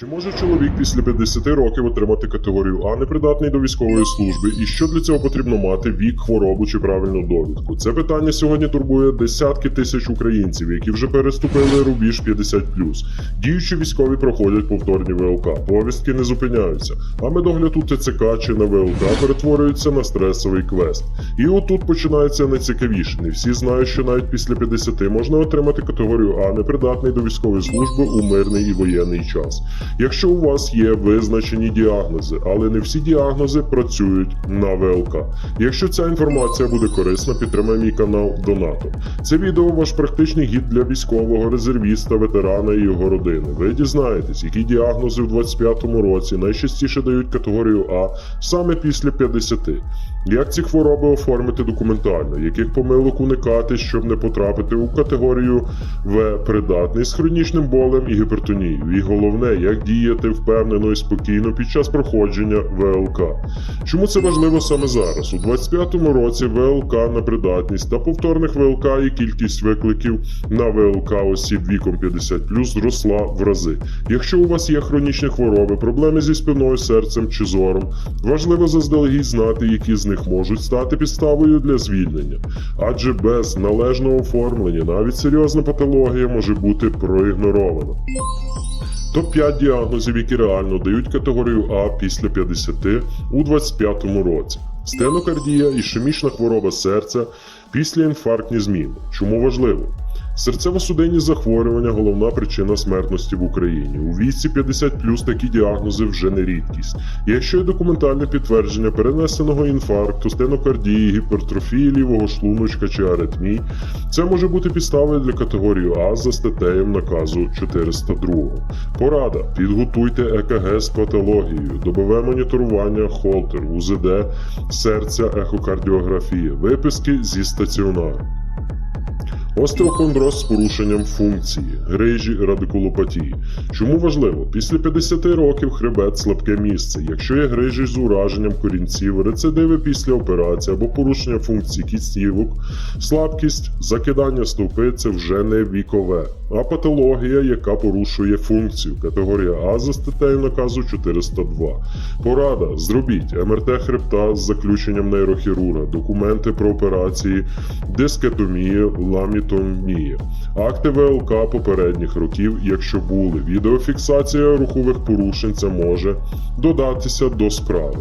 Чи може чоловік після 50 років отримати категорію А непридатний до військової служби, і що для цього потрібно мати вік, хворобу чи правильну довідку? Це питання сьогодні турбує десятки тисяч українців, які вже переступили рубіж 50+. Діючі військові проходять повторні ВЛК, повістки не зупиняються, а медогляд у ТЦК чи на ВЛК перетворюється на стресовий квест. І отут починається найцікавіше. Не всі знають, що навіть після 50 можна отримати категорію А непридатний до військової служби у мирний і воєнний час. Якщо у вас є визначені діагнози, але не всі діагнози працюють на ВЛК. Якщо ця інформація буде корисна, підтримай мій канал донатом. Це відео ваш практичний гід для військового резервіста, ветерана і його родини. Ви дізнаєтесь, які діагнози в 25-му році найчастіше дають категорію А саме після 50. Як ці хвороби оформити документально, яких помилок уникати, щоб не потрапити у категорію В придатний з хронічним болем і гіпертонією. І головне, як діяти впевнено і спокійно під час проходження ВЛК. Чому це важливо саме зараз? У 25-му році ВЛК на придатність та повторних ВЛК і кількість викликів на ВЛК осіб віком 50 зросла в рази. Якщо у вас є хронічні хвороби, проблеми зі спиною, серцем чи зором, важливо заздалегідь знати, які з них можуть стати підставою для звільнення. Адже без належного оформлення навіть серйозна патологія може бути проігнорована. Топ-5 діагнозів, які реально дають категорію А після 50 у 25 році. Стенокардія і ішемічна хвороба серця після інфарктні зміни. Чому важливо? Серцево-судинні захворювання головна причина смертності в Україні. У віці 50 такі діагнози вже не рідкість. Якщо є документальне підтвердження перенесеного інфаркту, стенокардії, гіпертрофії лівого шлуночка чи аритмій, це може бути підставою для категорії А за статтею наказу 402. Порада: підготуйте ЕКГ з патологією, добове моніторування, холтер, УЗД, серця, ехокардіографія, виписки зі стаціонару. Остеохондроз з порушенням функції, грижі, радикулопатії. Чому важливо? Після 50 років хребет слабке місце. Якщо є грижі з ураженням корінців, рецидиви після операції або порушення функцій кістівок, слабкість, закидання стовпи це вже не вікове, а патологія, яка порушує функцію. Категорія А за статтею наказу 402. Порада: зробіть МРТ хребта з заключенням нейрохірурга, документи про операції, дискетомія, ламітомія, акти ВЛК попередніх років, якщо були. Відеофіксація рухових порушень це може додатися до справи.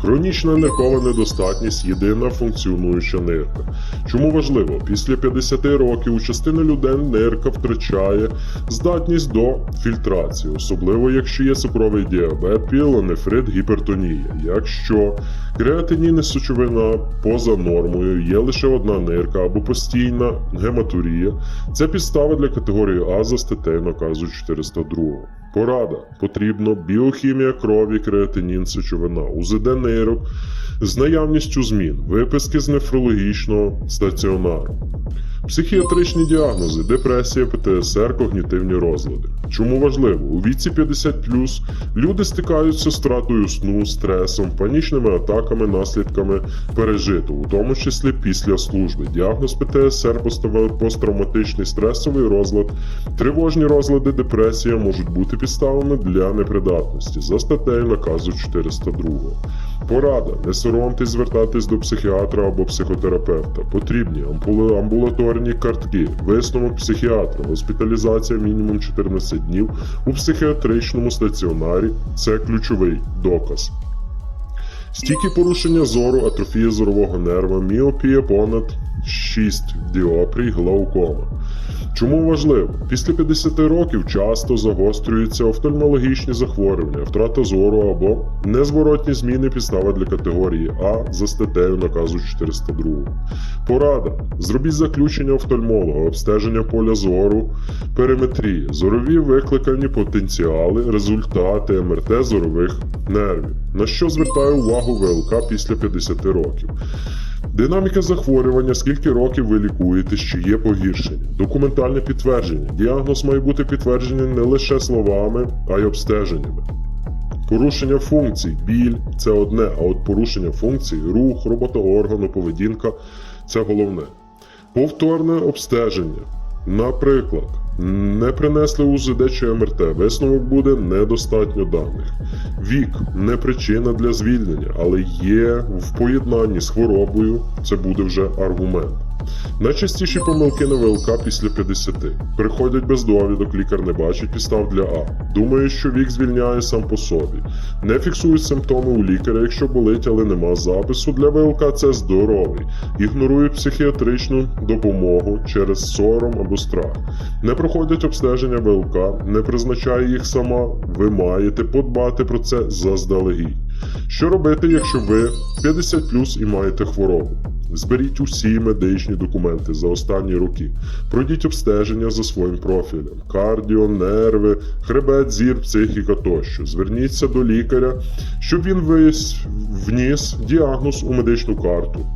Хронічна ниркова недостатність єдина функціонуюча нирка. Чому важливо? Після 50 років у частини людей нирка втрачає здатність до фільтрації, особливо якщо є цукровий діабет, пілонефрит, гіпертонія. Якщо креатинін і сечовина поза нормою, є лише одна нирка або постійна гематурія, це підстава для категорії А за статтею наказу 402. Порада. Потрібно біохімія крові, креатинін, сечовина, УЗД нейрок з наявністю змін, виписки з нефрологічного стаціонару. Психіатричні діагнози, депресія, ПТСР, когнітивні розлади. Чому важливо? У віці 50 люди стикаються з втратою сну, стресом, панічними атаками, наслідками пережитого, у тому числі після служби. Діагноз ПТСР, пост- посттравматичний стресовий розлад, тривожні розлади, депресія можуть бути підставами для непридатності за статтею наказу 402. Порада: не соромтесь звертатись до психіатра або психотерапевта. Потрібні амбулаторні картки, висновок психіатра, госпіталізація мінімум 14 днів у психіатричному стаціонарі це ключовий доказ. Стійкі порушення зору, атрофія зорового нерва, міопія понад 6 діопрій, глаукома. Чому важливо? Після 50 років часто загострюються офтальмологічні захворювання, втрата зору або незворотні зміни підстава для категорії А за статтею наказу 402. Порада. Зробіть заключення офтальмолога, обстеження поля зору, периметрії, зорові викликані потенціали, результати МРТ зорових нервів. На що звертає увагу ВЛК після 50 років? Динаміка захворювання, скільки років ви лікуєтесь, чи є погіршення, документальне підтвердження. Діагноз має бути підтверджений не лише словами, а й обстеженнями. Порушення функцій, біль це одне, а от порушення функцій, рух, робота органу, поведінка це головне. Повторне обстеження. Наприклад, не принесли УЗД чи МРТ, висновок буде недостатньо даних. Вік не причина для звільнення, але є в поєднанні з хворобою, це буде вже аргумент. Найчастіші помилки на ВЛК після 50. Приходять без довідок, лікар не бачить підстав для А. Думає, що вік звільняє сам по собі. Не фіксують симптоми у лікаря, якщо болить, але нема запису. Для ВЛК це здоровий. Ігнорують психіатричну допомогу через сором або страх. Не проходять обстеження ВЛК, не призначає їх сама. Ви маєте подбати про це заздалегідь. Що робити, якщо ви 50 плюс і маєте хворобу? Зберіть усі медичні документи за останні роки. Пройдіть обстеження за своїм профілем: кардіо, нерви, хребет, зір, психіка тощо. Зверніться до лікаря, щоб він вніс діагноз у медичну карту.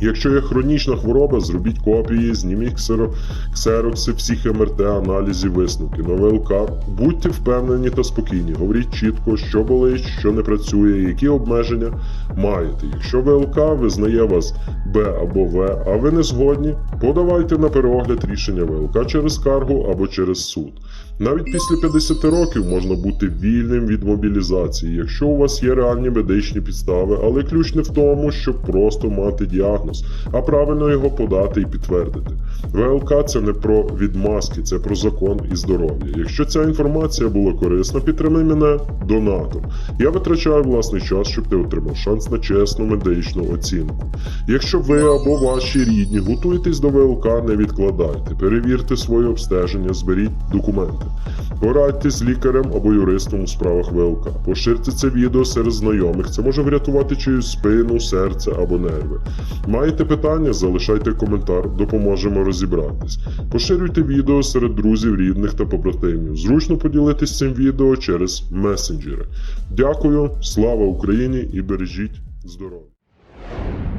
Якщо є хронічна хвороба, зробіть копії, зніміть ксеро- ксерокси всіх МРТ, аналізів, висновки на ВЛК. Будьте впевнені та спокійні. Говоріть чітко, що болить, що не працює, які обмеження маєте. Якщо ВЛК визнає вас Б або В, а ви не згодні, подавайте на переогляд рішення ВЛК через скаргу або через суд. Навіть після 50 років можна бути вільним від мобілізації, якщо у вас є реальні медичні підстави, але ключ не в тому, щоб просто мати діагноз, а правильно його подати і підтвердити. ВЛК це не про відмазки, це про закон і здоров'я. Якщо ця інформація була корисна, підтримай мене донатом. Я витрачаю власний час, щоб ти отримав шанс на чесну медичну оцінку. Якщо ви або ваші рідні готуєтесь до ВЛК, не відкладайте, перевірте своє обстеження, зберіть документи. Порадьте з лікарем або юристом у справах ВЛК. Поширте це відео серед знайомих. Це може врятувати чиюсь спину, серце або нерви. Маєте питання? Залишайте коментар, допоможемо розібратись. Поширюйте відео серед друзів, рідних та побратимів. Зручно поділитись цим відео через месенджери. Дякую, слава Україні і бережіть здоров'я.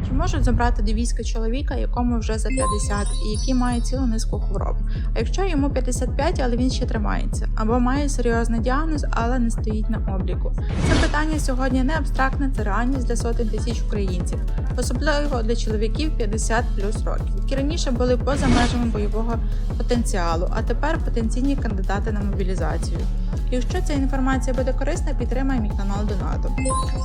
Чи можуть забрати до війська чоловіка, якому вже за 50 і який має цілу низку хвороб? А якщо йому 55, але він ще тримається, або має серйозний діагноз, але не стоїть на обліку? Це питання сьогодні не абстрактне, це реальність для сотень тисяч українців, особливо для чоловіків 50 плюс років, які раніше були поза межами бойового потенціалу, а тепер потенційні кандидати на мобілізацію. Якщо ця інформація буде корисна, підтримай мій канал донатом.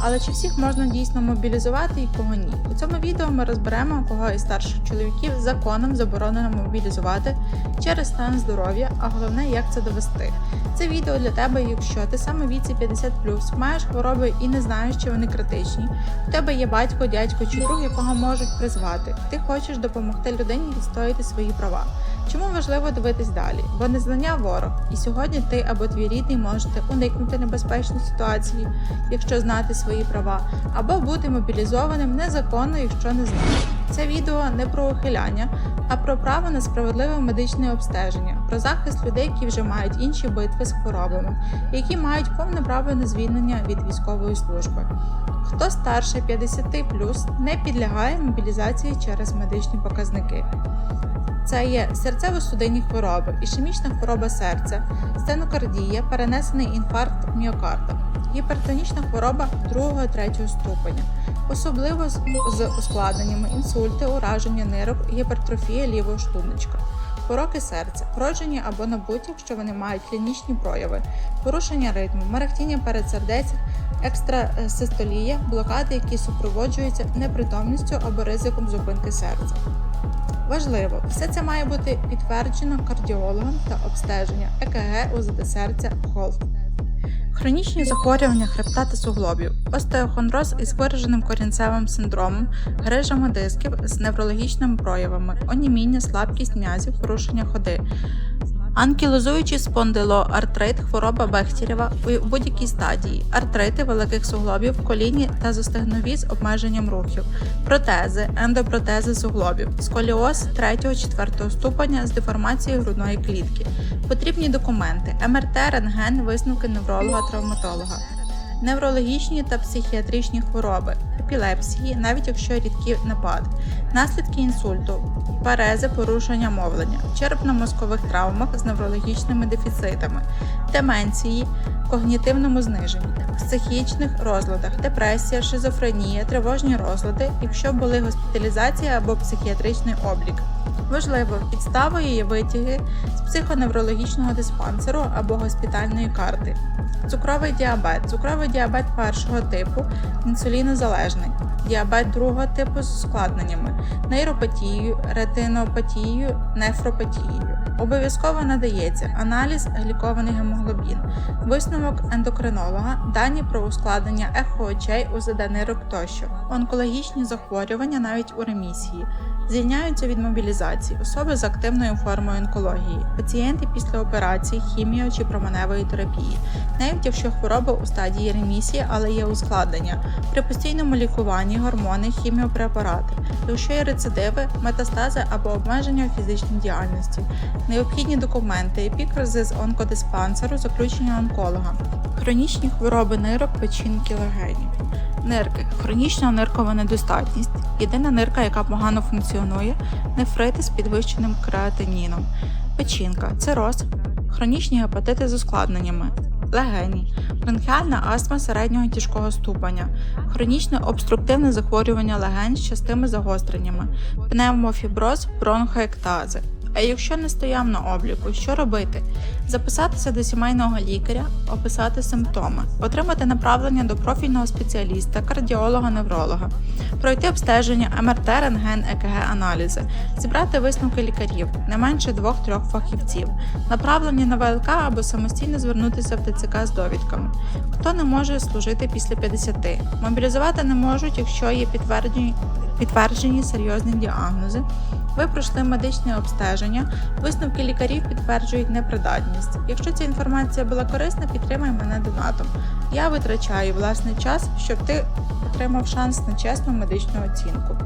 Але чи всіх можна дійсно мобілізувати і кого ні? У цьому відео ми розберемо, кого із старших чоловіків законом заборонено мобілізувати через стан здоров'я, а головне, як це довести. Це відео для тебе, якщо ти саме віці 50+, маєш хвороби і не знаєш, чи вони критичні. У тебе є батько, дядько чи друг, якого можуть призвати. Ти хочеш допомогти людині відстояти свої права. Чому важливо дивитись далі? Бо незнання ворог, і сьогодні ти або твій рідний можете уникнути небезпечної ситуації, якщо знати свої права, або бути мобілізованим незаконно, якщо не знаєш. Це відео не про ухиляння, а про право на справедливе медичне обстеження, про захист людей, які вже мають інші битви з хворобами, які мають повне право на звільнення від військової служби. Хто старше 50 не підлягає мобілізації через медичні показники. Це є серцево-судинні хвороби, ішемічна хвороба серця, стенокардія, перенесений інфаркт міокарда, гіпертонічна хвороба 2-3 ступеня, особливо з, ускладненнями інсульти, ураження нирок, гіпертрофія лівого шлуночка. Пороки серця, вроджені або набуті, якщо вони мають клінічні прояви, порушення ритму, мерехтіння передсердець, екстрасистолія, блокади, які супроводжуються непритомністю або ризиком зупинки серця. Важливо, все це має бути підтверджено кардіологом та обстеження ЕКГ, УЗД серця, ХОЛТ. Хронічні захворювання хребта та суглобів, остеохондроз із вираженим корінцевим синдромом, грижами дисків з неврологічними проявами, оніміння, слабкість м'язів, порушення ходи, анкілозуючий спондилоартрит, хвороба Бехтірєва у будь-якій стадії, артрити великих суглобів, коліні та зостегнові з обмеженням рухів, протези, ендопротези суглобів, сколіоз 3-4 ступеня з деформацією грудної клітки, потрібні документи, МРТ, рентген, висновки невролога-травматолога. Неврологічні та психіатричні хвороби, епілепсії, навіть якщо рідкі напади, наслідки інсульту, парези, порушення мовлення, черепно-мозкових травмах з неврологічними дефіцитами, деменції, когнітивному зниженні, психічних розладах, депресія, шизофренія, тривожні розлади, якщо були госпіталізація або психіатричний облік. Важливо, підставою є витяги з психоневрологічного диспансеру або госпітальної карти. Цукровий діабет. Цукровий діабет першого типу інсулінозалежний, діабет другого типу з ускладненнями, нейропатією, ретинопатією, нефропатією. Обов'язково надається аналіз глікований гемоглобін, висновок ендокринолога, дані про ускладнення ехо очей, УЗД нирок тощо, онкологічні захворювання навіть у ремісії. Звільняються від мобілізації особи з активною формою онкології, пацієнти після операції, хіміо чи променевої терапії, навіть якщо хвороба у стадії ремісії, але є ускладнення, при постійному лікуванні гормони, хіміопрепарати, якщо є рецидиви, метастази або обмеження у фізичній діяльності, необхідні документи, епікризи з онкодиспансеру, заключення онколога, хронічні хвороби нирок, печінки, легенів. Нирки, хронічна ниркова недостатність, єдина нирка, яка погано функціонує, нефрити з підвищеним креатиніном, печінка, цироз, хронічні гепатити з ускладненнями, легені, бронхіальна астма середнього тяжкого ступеня, хронічне обструктивне захворювання легень з частими загостреннями, пневмофіброз, бронхоектази. А якщо не стояв на обліку, що робити? Записатися до сімейного лікаря, описати симптоми, отримати направлення до профільного спеціаліста, кардіолога, невролога, пройти обстеження МРТ, рентген, ЕКГ аналізи, зібрати висновки лікарів, не менше двох-трьох фахівців, направлення на ВЛК або самостійно звернутися в ТЦК з довідками. Хто не може служити після 50? Мобілізувати не можуть, якщо є підтверджені, підтверджені серйозні діагнози. Ви пройшли медичне обстеження, висновки лікарів підтверджують непридатність. Якщо ця інформація була корисна, підтримай мене донатом. Я витрачаю власний час, щоб ти отримав шанс на чесну медичну оцінку.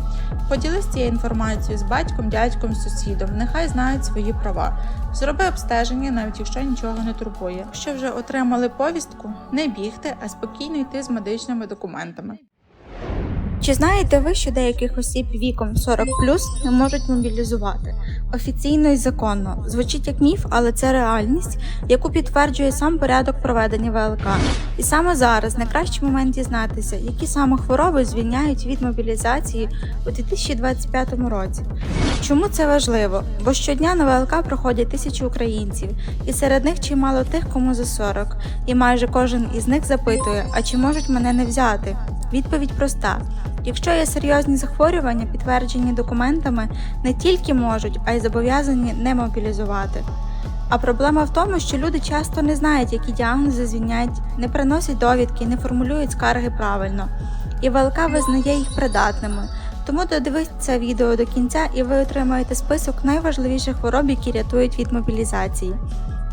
Поділись цією інформацією з батьком, дядьком, сусідом. Нехай знають свої права. Зроби обстеження, навіть якщо нічого не турбує. Якщо вже отримали повістку, не бігти, а спокійно йти з медичними документами. Чи знаєте ви, що деяких осіб віком 40 не можуть мобілізувати? Офіційно і законно. Звучить як міф, але це реальність, яку підтверджує сам порядок проведення ВЛК. І саме зараз найкращий момент дізнатися, які саме хвороби звільняють від мобілізації у 2025 році. Чому це важливо? Бо щодня на ВЛК проходять тисячі українців, і серед них чимало тих, кому за 40. І майже кожен із них запитує: а чи можуть мене не взяти? Відповідь проста: якщо є серйозні захворювання, підтверджені документами, не тільки можуть, а й зобов'язані не мобілізувати. А проблема в тому, що люди часто не знають, які діагнози звільняють, не приносять довідки, не формулюють скарги правильно. І ВЛК визнає їх придатними. Тому додивіться відео до кінця, і ви отримаєте список найважливіших хвороб, які рятують від мобілізації.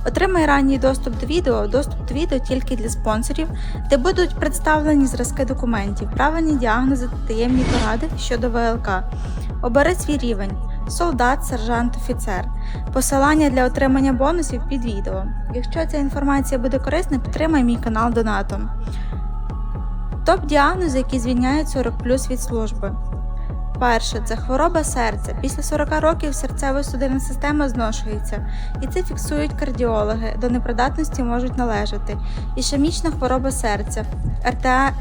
Отримай ранній доступ до відео, доступ до відео тільки для спонсорів, де будуть представлені зразки документів, правильні діагнози та таємні поради щодо ВЛК. Обери свій рівень солдат, сержант, офіцер. Посилання для отримання бонусів під відео. Якщо ця інформація буде корисна, підтримай мій канал донатом. Топ діагнози, які звільняють 40 від служби. Перше це хвороба серця. Після 40 років серцево-судинна система зношується, і це фіксують кардіологи. До непридатності можуть належати ішемічна хвороба серця,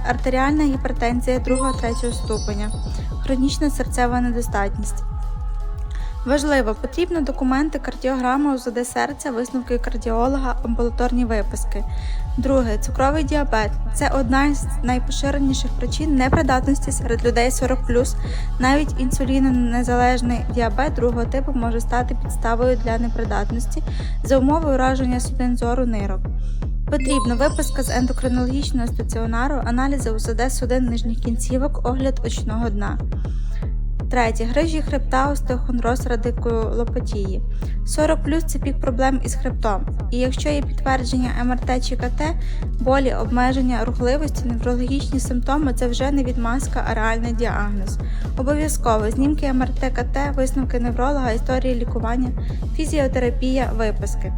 артеріальна гіпертензія 2-3 ступеня, хронічна серцева недостатність. Важливо, потрібно документи кардіограма УЗД серця, висновки кардіолога, амбулаторні виписки. Друге цукровий діабет це одна з найпоширеніших причин непридатності серед людей 40 навіть інсулінонезалежний діабет другого типу може стати підставою для непридатності за умови ураження судин зору нирок. Потрібна виписка з ендокринологічного стаціонару, аналізи УЗД судин нижніх кінцівок, огляд очного дна. Третє. Грижі хребта, остеохондроз, радикулопатії. 40 плюс це пік проблем із хребтом. І якщо є підтвердження МРТ чи КТ, болі, обмеження рухливості, неврологічні симптоми це вже не відмазка, а реальний діагноз. Обов'язково знімки МРТ, КТ, висновки невролога, історії лікування, фізіотерапія, виписки.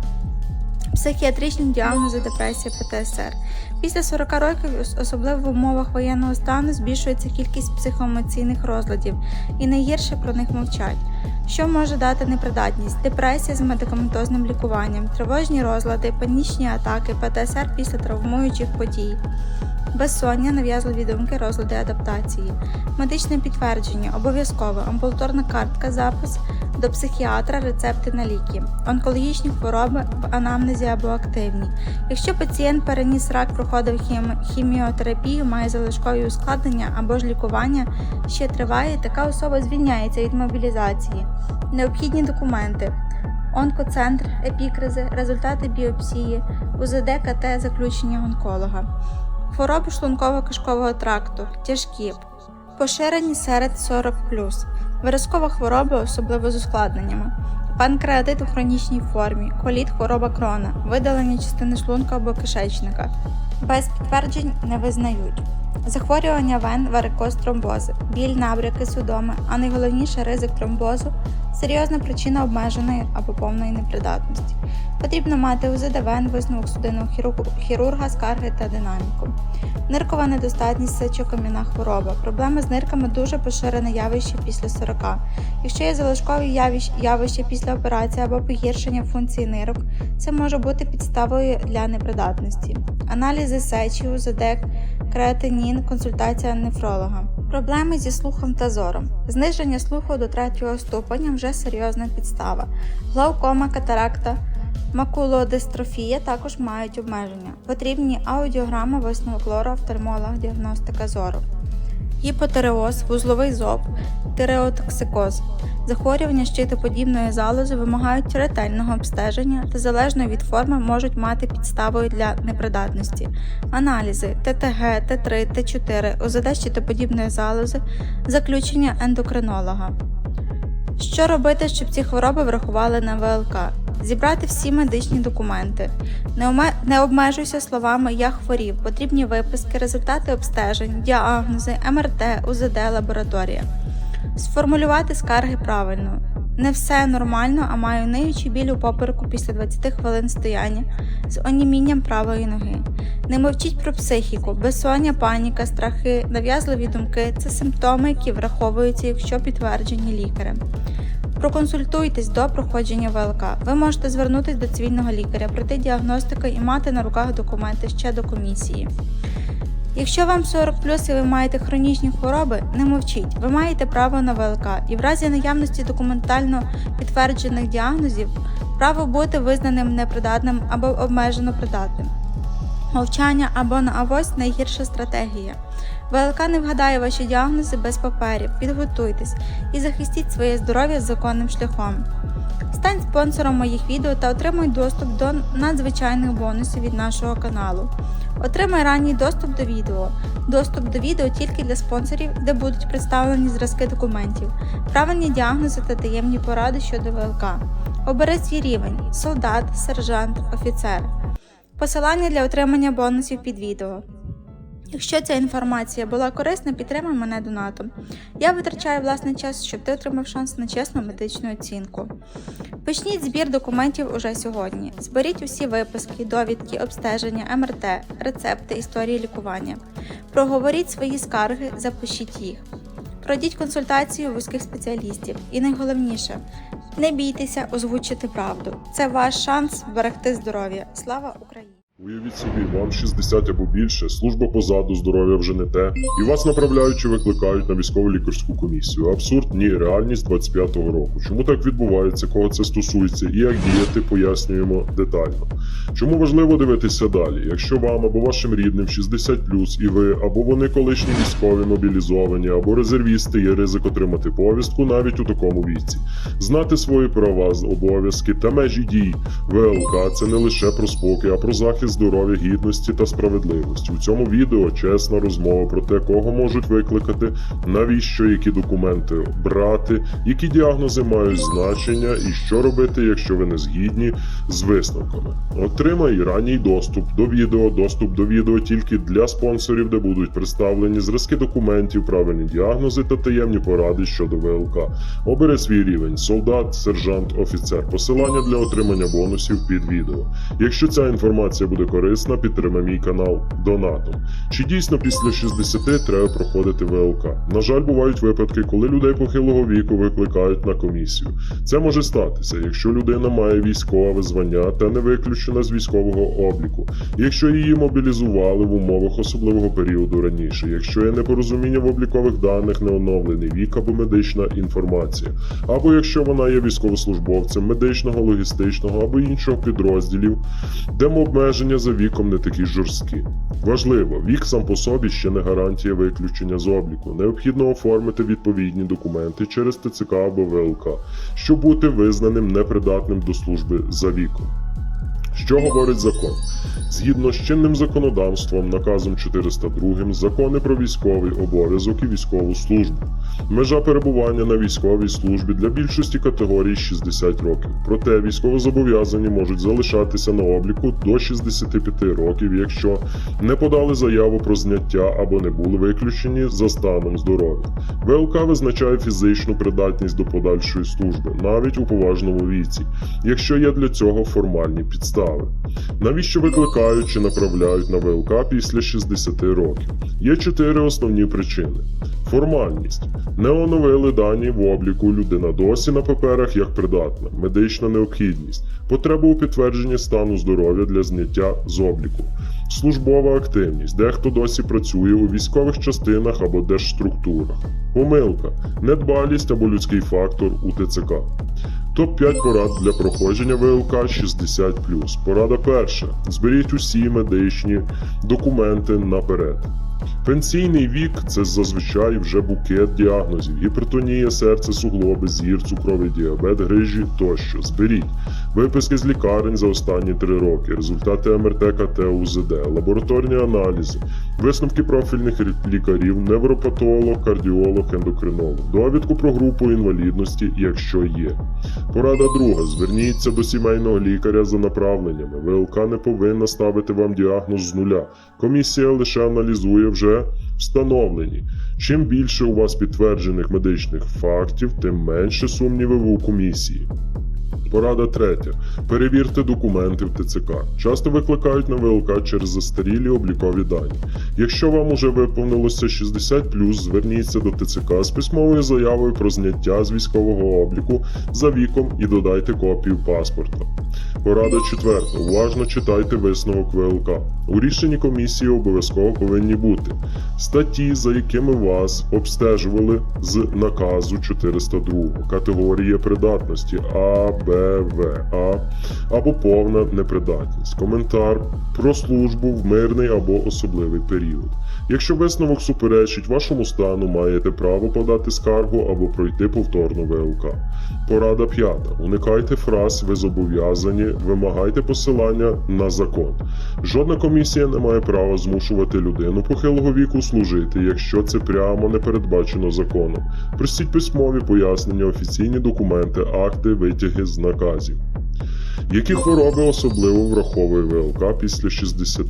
Психіатричні діагнози, депресія, ПТСР. Після 40 років, особливо в умовах воєнного стану, збільшується кількість психоемоційних розладів, і найгірше про них мовчать. Що може дати непридатність? Депресія з медикаментозним лікуванням, тривожні розлади, панічні атаки, ПТСР після травмуючих подій. Безсоння, нав'язливі думки, розлади адаптації, медичне підтвердження, обов'язково, амбулаторна картка, запис, до психіатра рецепти на ліки, онкологічні хвороби в анамнезі або активні. Якщо пацієнт переніс рак, проходив хім- хіміотерапію, має залишкові ускладнення або ж лікування ще триває, така особа звільняється від мобілізації. Необхідні документи. Онкоцентр, епікризи, результати біопсії, УЗД, КТ, заключення онколога. Хвороби шлунково-кишкового тракту, тяжкі, поширені серед 40 виразкова хвороба, особливо з ускладненнями, панкреатит у хронічній формі, коліт, хвороба крона, видалення частини шлунка або кишечника. Без підтверджень не визнають. Захворювання вен, варикоз, тромбози, біль, набряки, судоми, а найголовніше ризик тромбозу серйозна причина обмеженої або повної непридатності. Потрібно мати УЗД вен, висновок судинного хірурга, скарги та динаміку. Ниркова недостатність сечокам'яна хвороба. Проблеми з нирками дуже поширене явище після 40. Якщо є залишкові явищ- явища після операції або погіршення функції нирок, це може бути підставою для непридатності. Аналізи сечі, УЗД, креатинін, консультація нефролога. Проблеми зі слухом та зором. Зниження слуху до третього ступеня вже серйозна підстава. Глаукома, катаракта, макулодистрофія також мають обмеження. Потрібні аудіограма, висновок лора, офтальмолог, діагностика зору. Гіпотереоз, вузловий зоб, тиреотоксикоз. Захворювання щитоподібної залози вимагають ретельного обстеження та залежно від форми можуть мати підставою для непридатності. Аналізи ТТГ, Т3, Т4, ОЗД щитоподібної залози, заключення ендокринолога. Що робити, щоб ці хвороби врахували на ВЛК? Зібрати всі медичні документи. Не, обмежуйся словами Я хворів. Потрібні виписки, результати обстежень, діагнози, МРТ, УЗД, лабораторія. Сформулювати скарги правильно. Не все нормально, а маю ниючий біль у попереку після 20 хвилин стояння з онімінням правої ноги. Не мовчіть про психіку, безсоння, паніка, страхи, нав'язливі думки це симптоми, які враховуються, якщо підтверджені лікарем. Проконсультуйтесь до проходження ВЛК. Ви можете звернутися до цивільного лікаря, пройти діагностику і мати на руках документи ще до комісії. Якщо вам 40 плюс і ви маєте хронічні хвороби, не мовчіть. Ви маєте право на ВЛК і в разі наявності документально підтверджених діагнозів право бути визнаним непридатним або обмежено придатним. Мовчання або на авось найгірша стратегія. ВЛК не вгадає ваші діагнози без паперів. Підготуйтесь і захистіть своє здоров'я законним шляхом. Стань спонсором моїх відео та отримуй доступ до надзвичайних бонусів від нашого каналу. Отримай ранній доступ до відео. Доступ до відео тільки для спонсорів, де будуть представлені зразки документів, правильні діагнози та таємні поради щодо ВЛК. Обери свій рівень солдат, сержант, офіцер. Посилання для отримання бонусів під відео. Якщо ця інформація була корисна, підтримай мене донатом. Я витрачаю власний час, щоб ти отримав шанс на чесну медичну оцінку. Почніть збір документів уже сьогодні. Зберіть усі виписки, довідки, обстеження, МРТ, рецепти, історії лікування. Проговоріть свої скарги, запишіть їх. Пройдіть консультацію вузьких спеціалістів. І найголовніше, не бійтеся озвучити правду. Це ваш шанс вберегти здоров'я. Слава Україні! Уявіть собі, вам 60 або більше, служба позаду, здоров'я вже не те, і вас направляють чи викликають на військову лікарську комісію. Абсурд, ні, реальність 25-го року. Чому так відбувається, кого це стосується, і як діяти, пояснюємо детально. Чому важливо дивитися далі? Якщо вам або вашим рідним 60 і ви, або вони колишні військові мобілізовані, або резервісти, є ризик отримати повістку навіть у такому віці. Знати свої права, обов'язки та межі дій. ВЛК це не лише про спокій, а про захист здоров'я, гідності та справедливості. У цьому відео чесна розмова про те, кого можуть викликати, навіщо які документи брати, які діагнози мають значення, і що робити, якщо ви не згідні з висновками. Отримай ранній доступ до відео, доступ до відео тільки для спонсорів, де будуть представлені зразки документів, правильні діагнози та таємні поради щодо ВЛК. Обери свій рівень солдат, сержант, офіцер. Посилання для отримання бонусів під відео. Якщо ця інформація буде буде корисна, підтримай мій канал донатом. Чи дійсно після 60 треба проходити ВЛК? На жаль, бувають випадки, коли людей похилого віку викликають на комісію. Це може статися, якщо людина має військове звання та не виключена з військового обліку, якщо її мобілізували в умовах особливого періоду раніше, якщо є непорозуміння в облікових даних, не оновлений вік або медична інформація, або якщо вона є військовослужбовцем медичного, логістичного або іншого підрозділів, де обмеження за віком не такі жорсткі. Важливо, вік сам по собі ще не гарантія виключення з обліку. Необхідно оформити відповідні документи через ТЦК або ВЛК, щоб бути визнаним непридатним до служби за віком. Що говорить закон? Згідно з чинним законодавством, наказом 402, закони про військовий обов'язок і військову службу. Межа перебування на військовій службі для більшості категорій 60 років. Проте військовозобов'язані можуть залишатися на обліку до 65 років, якщо не подали заяву про зняття або не були виключені за станом здоров'я. ВЛК визначає фізичну придатність до подальшої служби, навіть у поважному віці, якщо є для цього формальні підстави. Навіщо викликають чи направляють на ВЛК після 60 років? Є чотири основні причини: формальність. Не оновили дані в обліку людина досі на паперах як придатна, медична необхідність, потреба у підтвердженні стану здоров'я для зняття з обліку, службова активність, дехто досі працює у військових частинах або держструктурах, помилка, недбалість або людський фактор у ТЦК. Топ-5 порад для проходження ВЛК 60. Порада перша. Зберіть усі медичні документи наперед. Пенсійний вік це зазвичай вже букет діагнозів: гіпертонія, серце, суглоби, зір, цукровий діабет, грижі тощо. Зберіть виписки з лікарень за останні три роки, результати МРТ, КТ, УЗД, лабораторні аналізи, висновки профільних лікарів, невропатолог, кардіолог, ендокринолог, довідку про групу інвалідності, якщо є. Порада друга: зверніться до сімейного лікаря за направленнями. ВЛК не повинна ставити вам діагноз з нуля. Комісія лише аналізує вже встановлені. Чим більше у вас підтверджених медичних фактів, тим менше сумнівів у комісії. Порада третя. Перевірте документи в ТЦК. Часто викликають на ВЛК через застарілі облікові дані. Якщо вам уже виповнилося 60+, зверніться до ТЦК з письмовою заявою про зняття з військового обліку за віком і додайте копію паспорта. Порада четверта. Уважно читайте висновок ВЛК. У рішенні комісії обов'язково повинні бути статті, за якими вас обстежували з наказу 402, категорія придатності А, Б, В, А або повна непридатність, коментар про службу в мирний або особливий період. Якщо висновок суперечить вашому стану, маєте право подати скаргу або пройти повторну ВЛК. Порада п'ята. Уникайте фраз ви зобов'язані, вимагайте посилання на закон. Жодна комісія не має права змушувати людину похилого віку служити, якщо це прямо не передбачено законом. Простіть письмові пояснення, офіційні документи, акти, витяги з наказів. Які хвороби особливо враховує ВЛК після 60?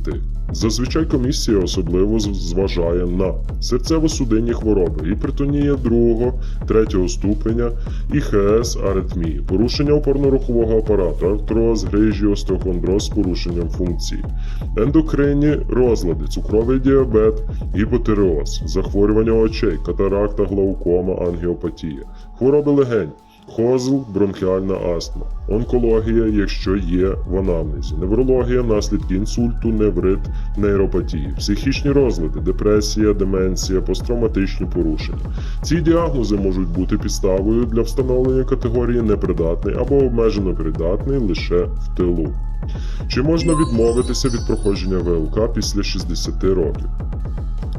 Зазвичай комісія особливо зважає на серцево-судинні хвороби, гіпертонія 2, 3 ступеня, ІХС, аритмії, порушення опорно-рухового апарату, артроз, грижі, остеохондроз з порушенням функції, ендокринні розлади, цукровий діабет, гіпотиреоз, захворювання очей, катаракта, глаукома, ангіопатія, хвороби легень. Хозл, бронхіальна астма, онкологія, якщо є в анамнезі, неврологія, наслідки інсульту, неврит, нейропатії, психічні розлади, депресія, деменція, посттравматичні порушення. Ці діагнози можуть бути підставою для встановлення категорії непридатний або обмежено придатний лише в тилу. Чи можна відмовитися від проходження ВЛК після 60 років?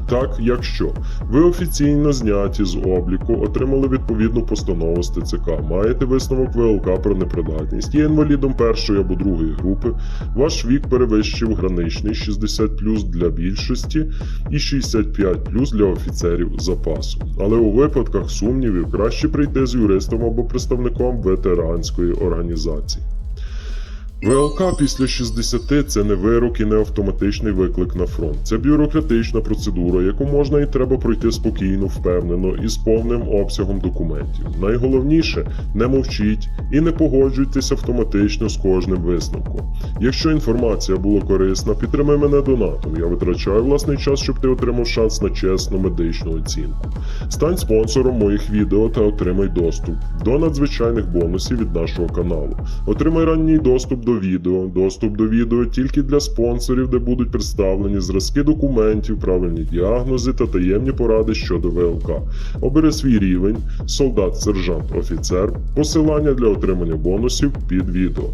Так, якщо ви офіційно зняті з обліку, отримали відповідну постанову з ТЦК, маєте висновок ВЛК про непридатність, є інвалідом першої або другої групи, ваш вік перевищив граничний 60 для більшості і 65 для офіцерів запасу. Але у випадках сумнівів краще прийти з юристом або представником ветеранської організації. ВЛК після 60 – це не вирок і не автоматичний виклик на фронт. Це бюрократична процедура, яку можна і треба пройти спокійно, впевнено і з повним обсягом документів. Найголовніше не мовчіть і не погоджуйтесь автоматично з кожним висновком. Якщо інформація була корисна, підтримай мене донатом. Я витрачаю власний час, щоб ти отримав шанс на чесну медичну оцінку. Стань спонсором моїх відео та отримай доступ до надзвичайних бонусів від нашого каналу. Отримай ранній доступ до відео, доступ до відео тільки для спонсорів, де будуть представлені зразки документів, правильні діагнози та таємні поради щодо ВЛК. Обери свій рівень, солдат, сержант, офіцер, посилання для отримання бонусів під відео.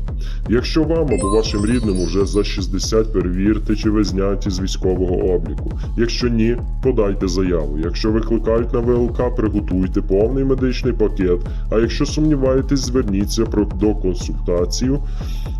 Якщо вам або вашим рідним уже за 60 перевірте, чи ви зняті з військового обліку. Якщо ні, подайте заяву. Якщо викликають на ВЛК, приготуйте повний медичний пакет. А якщо сумніваєтесь, зверніться до консультацію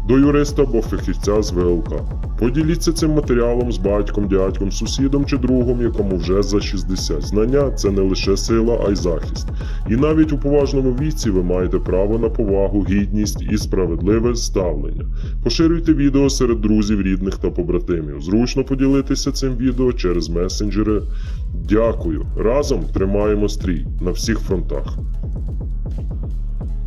до юриста або фахівця з ВЛК. Поділіться цим матеріалом з батьком, дядьком, сусідом чи другом, якому вже за 60. Знання це не лише сила, а й захист. І навіть у поважному віці ви маєте право на повагу, гідність і справедливе ставлення. Поширюйте відео серед друзів, рідних та побратимів. Зручно поділитися цим відео через месенджери. Дякую. Разом тримаємо стрій на всіх фронтах.